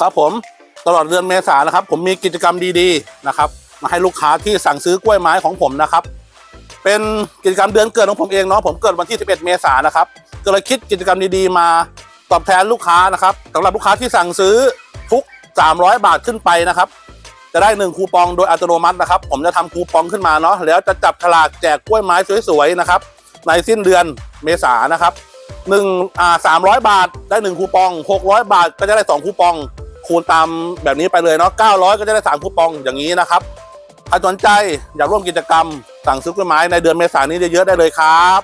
ครับผมตลอดเดือนเมษานะครับ ผมมีกิจกรรมดีๆนะครับ มาให้ลูกค้าที่สั่งซื้อกล้วยไม้ของผมนะครับ เป็นกิจกรรมเดือนเกิดของผมเองเนาะผมเกิดวันที่ 11 เมษายนนะครับก็เลยคิดกิจกรรมดีๆ มาตอบแทนลูกค้านะครับสำหรับลูกค้าที่สั่งซื้อทุก 300 บาทขึ้นไปนะครับจะได้หนึ่งคูปองโดยอัตโนมัตินะครับ ผมจะทำคูปองขึ้นมาเนาะแล้วจะจับฉลากแจกกล้วยไม้สวยๆนะครับในสิ้นเดือนเมษายนนะครับหนึ่งอ่าสามร้อยบาทได้หนึ่งคูปองหกร้อยบาทก็จะได้สองคูปอง คูณตามแบบนี้ไปเลยเนาะ900 ก็จะได้3คูปองอย่างนี้นะครับถ้าสนใจอยากร่วมกิจกรรมสั่งซื้อกล้วยไม้ในเดือนเมษายนนี้เยอะๆได้เลยครับ